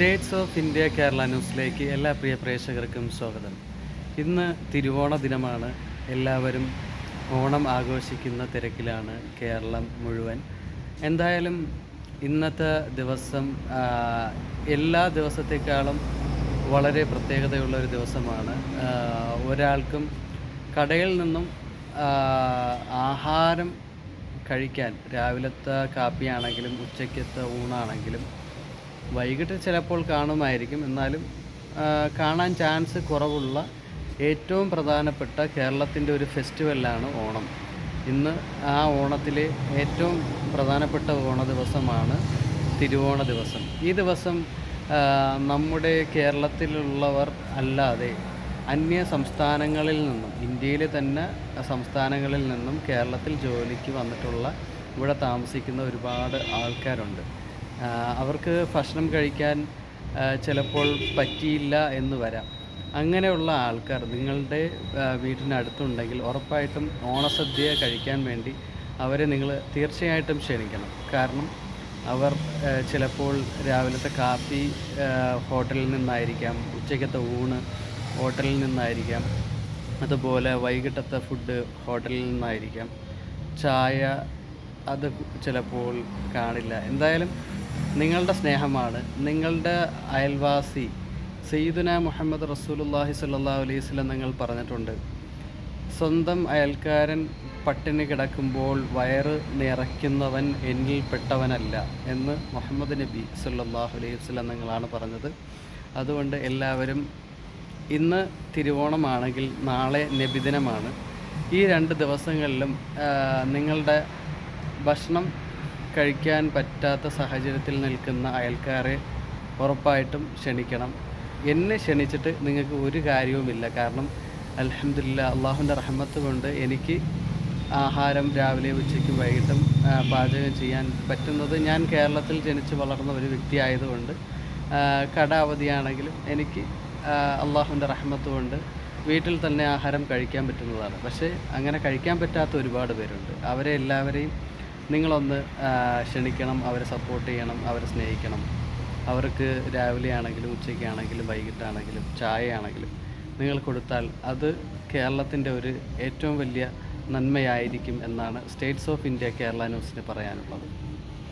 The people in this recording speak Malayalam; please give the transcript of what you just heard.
സ്റ്റേറ്റ്സ് ഓഫ് ഇന്ത്യ കേരള ന്യൂസിലേക്ക് എല്ലാ പ്രിയ പ്രേക്ഷകർക്കും സ്വാഗതം. ഇന്ന് തിരുവോണ ദിനമാണ്. എല്ലാവരും ഓണം ആഘോഷിക്കുന്ന തിരക്കിലാണ് കേരളം മുഴുവൻ. എന്തായാലും ഇന്നത്തെ ദിവസം എല്ലാ ദിവസത്തേക്കാളും വളരെ പ്രത്യേകതയുള്ള ഒരു ദിവസമാണ്. ഒരാൾക്കും കടയിൽ നിന്നും ആഹാരം കഴിക്കാൻ രാവിലത്തെ കാപ്പിയാണെങ്കിലും ഉച്ചയ്ക്കത്തെ ഊണാണെങ്കിലും വൈകിട്ട് ചിലപ്പോൾ കാണുമായിരിക്കും. എന്നാലും കാണാൻ ചാൻസ് കുറവുള്ള ഏറ്റവും പ്രധാനപ്പെട്ട കേരളത്തിന്റെ ഒരു ഫെസ്റ്റിവലാണ് ഓണം. ഇന്ന് ആ ഓണത്തിലെ ഏറ്റവും പ്രധാനപ്പെട്ട ഓണ ദിവസമാണ് തിരുവോണ ദിവസം. ഈ ദിവസം നമ്മുടെ കേരളത്തിലുള്ളവർ അല്ലാതെ അന്യ സംസ്ഥാനങ്ങളിൽ നിന്നും ഇന്ത്യയിലെ തന്നെ സംസ്ഥാനങ്ങളിൽ നിന്നും കേരളത്തിൽ ജോലിക്ക് വന്നിട്ടുള്ള ഇവിടെ താമസിക്കുന്ന ഒരുപാട് ആൾക്കാരുണ്ട്. അവർക്ക് ഭക്ഷണം കഴിക്കാൻ ചിലപ്പോൾ പറ്റിയില്ല എന്ന് വരാം. അങ്ങനെയുള്ള ആൾക്കാർ നിങ്ങളുടെ വീട്ടിനടുത്തുണ്ടെങ്കിൽ ഉറപ്പായിട്ടും ഓണസദ്യ കഴിക്കാൻ വേണ്ടി അവരെ നിങ്ങൾ തീർച്ചയായിട്ടും ക്ഷണിക്കണം. കാരണം അവർ ചിലപ്പോൾ രാവിലത്തെ കാപ്പി ഹോട്ടലിൽ നിന്നായിരിക്കാം ഉച്ചയ്ക്കത്തെ ഊണ് ഹോട്ടലിൽ നിന്നായിരിക്കാം അതുപോലെ വൈകിട്ടത്തെ ഫുഡ് ഹോട്ടലിൽ നിന്നായിരിക്കാം. ചായ അത് ചിലപ്പോൾ കാണില്ല. എന്തായാലും നിങ്ങളുടെ സ്നേഹമാണ്. നിങ്ങളുടെ അയൽവാസി സയ്യിദുന മുഹമ്മദ് റസൂലുള്ളാഹി സ്വല്ലല്ലാഹു അലൈഹി വസല്ലം നിങ്ങൾ പറഞ്ഞിട്ടുണ്ട്. സ്വന്തം അയൽക്കാരൻ പട്ടിണി കിടക്കുമ്പോൾ വയറ് നിറയ്ക്കുന്നവൻ എന്നിൽ പെട്ടവനല്ല എന്ന് മുഹമ്മദ് നബി സല്ലാഹു അലൈഹി വസല്ലം നിങ്ങളാണ് പറഞ്ഞത്. അതുകൊണ്ട് എല്ലാവരും ഇന്ന് തിരുവോണമാണെങ്കിൽ നാളെ നബിദിനമാണ്. ഈ രണ്ട് ദിവസങ്ങളിലും നിങ്ങളുടെ ഭക്ഷണം കഴിക്കാൻ പറ്റാത്ത സാഹചര്യത്തിൽ നിൽക്കുന്ന അയൽക്കാരെ ഉറപ്പായിട്ടും ക്ഷണിക്കണം. എന്നെ ക്ഷണിച്ചിട്ട് നിങ്ങൾക്ക് ഒരു കാര്യവുമില്ല. കാരണം അലഹമില്ല അള്ളാഹുവിന്റെ റഹമത്ത് കൊണ്ട് എനിക്ക് ആഹാരം രാവിലെ ഉച്ചയ്ക്കും വൈകിട്ടും പാചകം ചെയ്യാൻ പറ്റുന്നത് ഞാൻ കേരളത്തിൽ ജനിച്ച് വളർന്ന ഒരു വ്യക്തിയായതുകൊണ്ട് കട അവധിയാണെങ്കിലും എനിക്ക് അള്ളാഹുവിന്റെ റഹ്മത്ത് കൊണ്ട് വീട്ടിൽ തന്നെ ആഹാരം കഴിക്കാൻ പറ്റുന്നതാണ്. പക്ഷേ അങ്ങനെ കഴിക്കാൻ പറ്റാത്ത ഒരുപാട് പേരുണ്ട്. അവരെ എല്ലാവരെയും നിങ്ങളൊന്ന് ക്ഷണിക്കണം അവരെ സപ്പോർട്ട് ചെയ്യണം അവരെ സ്നേഹിക്കണം. അവർക്ക് രാവിലെ ആണെങ്കിലും ഉച്ചയ്ക്കാണെങ്കിലും വൈകിട്ടാണെങ്കിലും ചായയാണെങ്കിലും നിങ്ങൾ കൊടുത്താൽ അത് കേരളത്തിന്റെ ഒരു ഏറ്റവും വലിയ നന്മയായിരിക്കും എന്നാണ് സ്റ്റേറ്റ്സ് ഓഫ് ഇന്ത്യ കേരള ന്യൂസിന് പറയാനുള്ളത്.